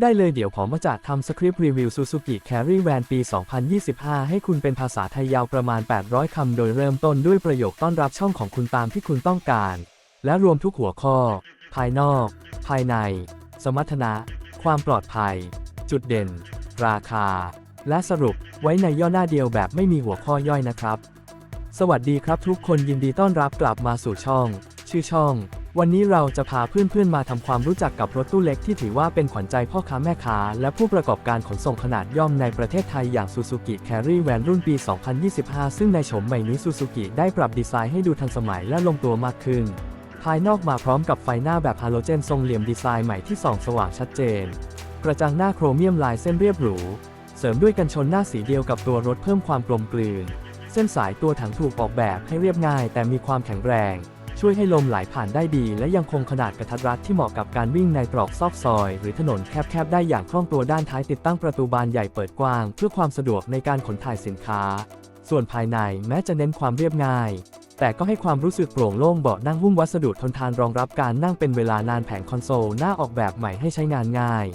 ได้เลยเดี๋ยวผมมาจากทำสคริปต์รีวิว Suzuki Carry Van ปี 2025 ให้คุณเป็นภาษาไทยยาวประมาณ 800 คำ โดยเริ่มต้นด้วยประโยคต้อนรับช่องของคุณตามที่คุณต้องการ และรวมทุกหัวข้อ ภายนอก ภายใน สมรรถนะ ความปลอดภัย จุดเด่น ราคา และสรุปไว้ในย่อหน้าเดียวแบบไม่มีหัวข้อย่อยนะครับ สวัสดีครับทุกคนยินดีต้อนรับกลับมาสู่ช่อง ชื่อช่อง วันนี้เราจะพาเพื่อนๆมาทำความรู้จักกับรถตู้เล็กที่ถือว่าเป็นขวัญใจพ่อค้าแม่ค้า และผู้ประกอบการขนส่งขนาดย่อมในประเทศไทยอย่าง Suzuki Carry Van รุ่นปี 2025 ซึ่งในโฉมใหม่นี้ Suzuki ได้ปรับดีไซน์ให้ดูทันสมัยและลงตัวมากขึ้น ภายนอกมาพร้อมกับไฟหน้าแบบฮาโลเจนทรงเหลี่ยมดีไซน์ใหม่ที่ส่องสว่างชัดเจน กระจังหน้าโครเมียมลายเส้นเรียบหรู เสริมด้วยกันชนหน้าสีเดียวกับตัวรถเพิ่มความกลมกลืน เส้นสายตัวถังถูกออกแบบให้เรียบง่ายแต่มีความแข็งแรง ช่วยให้ลมไหลผ่านได้ดี และยังคงขนาดกระทัดรัดที่เหมาะกับการวิ่งในตรอกซอกซอย หรือถนนแคบๆได้อย่างคล่องตัวด้านท้ายติดตั้งประตูบานใหญ่เปิดกว้าง เพื่อความสะดวกในการขนถ่ายสินค้า ส่วนภายในแม้จะเน้นความเรียบง่ายแต่ก็ให้ความรู้สึกโปร่งโล่งเบาะนั่งหุ้มวัสดุทนทานรองรับการนั่งเป็นเวลานานแผงคอนโซลหน้าออกแบบใหม่ให้ใช้งานง่าย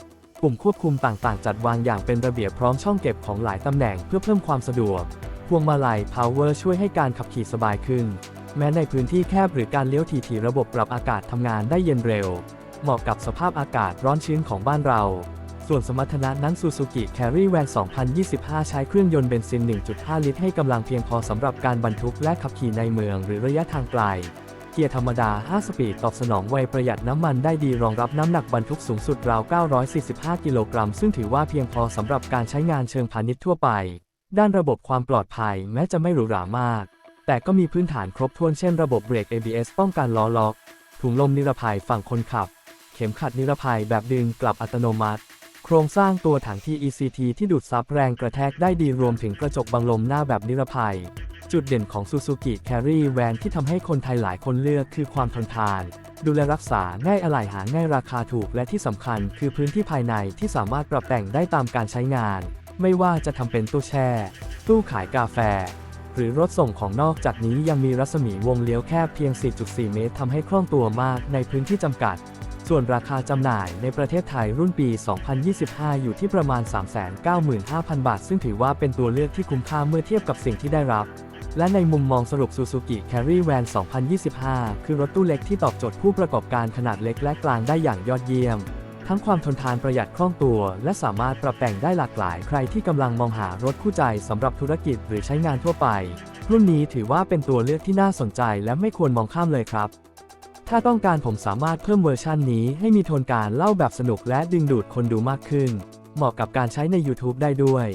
ปุ่มควบคุมต่างๆ จัดวางอย่างเป็นระเบียบพร้อมช่องเก็บของหลายตำแหน่งเพื่อเพิ่มความสะดวก พวงมาลัย Power ช่วยให้การขับขี่สบายขึ้น แม้ในพื้นที่แคบหรือการเลี้ยวทีๆระบบปรับอากาศทำงานได้เย็นเร็ว เหมาะกับสภาพอากาศร้อนชื้นของบ้านเรา ส่วนสมรรถนะนั้น Suzuki Carry Van 2025 ใช้เครื่องยนต์เบนซิน 1.5 ลิตรให้กำลังเพียงพอสำหรับการบรรทุกและขับขี่ในเมืองหรือระยะทางไกล เกียร์ธรรมดา 5 สปีดตอบสนองไวประหยัดน้ำมันได้ดีรองรับน้ำหนักบรรทุกสูงสุดราว 945 กิโลกรัม ซึ่งถือว่าเพียงพอสำหรับการใช้งานเชิงพาณิชย์ทั่วไป ด้านระบบความปลอดภัยแม้จะไม่หรูหรามาก แต่ก็มีพื้นฐานครบถ้วนเช่นระบบเบรก ABS ป้องกันล้อล็อก ถุงลมนิรภัยฝั่งคนขับ เข็มขัดนิรภัยแบบดึงกลับอัตโนมัติ โครงสร้างตัวถัง TECT ที่ดูดซับแรงกระแทกได้ดีรวมถึงกระจกบังลมหน้าแบบนิรภัย จุดเด่นของ Suzuki Carry Van ที่ทำให้คนไทยหลายคนเลือกคือความทนทาน ดูแลรักษาง่ายอะไหล่หาง่ายราคาถูกและที่สำคัญ คือพื้นที่ภายในที่สามารถปรับแต่งได้ตามการใช้งาน ไม่ว่าจะทำเป็นตู้แช่ ตู้ขายกาแฟ หรือรถส่งของนอกจากนี้ยังมีรัศมีวงเลี้ยวแคบเพียง 4.4 เมตรทำให้คล่องตัวมากในพื้นที่จำกัด ส่วนราคาจำหน่ายในประเทศไทยรุ่นปี 2025 อยู่ที่ประมาณ 395,000 บาท ซึ่งถือว่าเป็นตัวเลือกที่คุ้มค่าเมื่อเทียบกับสิ่งที่ได้รับและในมุมมองสรุป Suzuki Carry Van 2025 คือรถตู้เล็กที่ตอบโจทย์ผู้ประกอบการขนาดเล็กและกลางได้อย่างยอดเยี่ยม ทั้งความทนทานประหยัดคล่องตัว และสามารถปรับแต่งได้หลากหลาย ใครที่กำลังมองหารถคู่ใจสำหรับธุรกิจหรือใช้งานทั่วไป รุ่นนี้ถือว่าเป็นตัวเลือกที่น่าสนใจและไม่ควรมองข้ามเลยครับ ถ้าต้องการผมสามารถเพิ่มเวอร์ชันนี้ให้มีโทนการเล่าแบบสนุกและดึงดูดคนดูมากขึ้น เหมาะกับการใช้ใน YouTube ได้ด้วย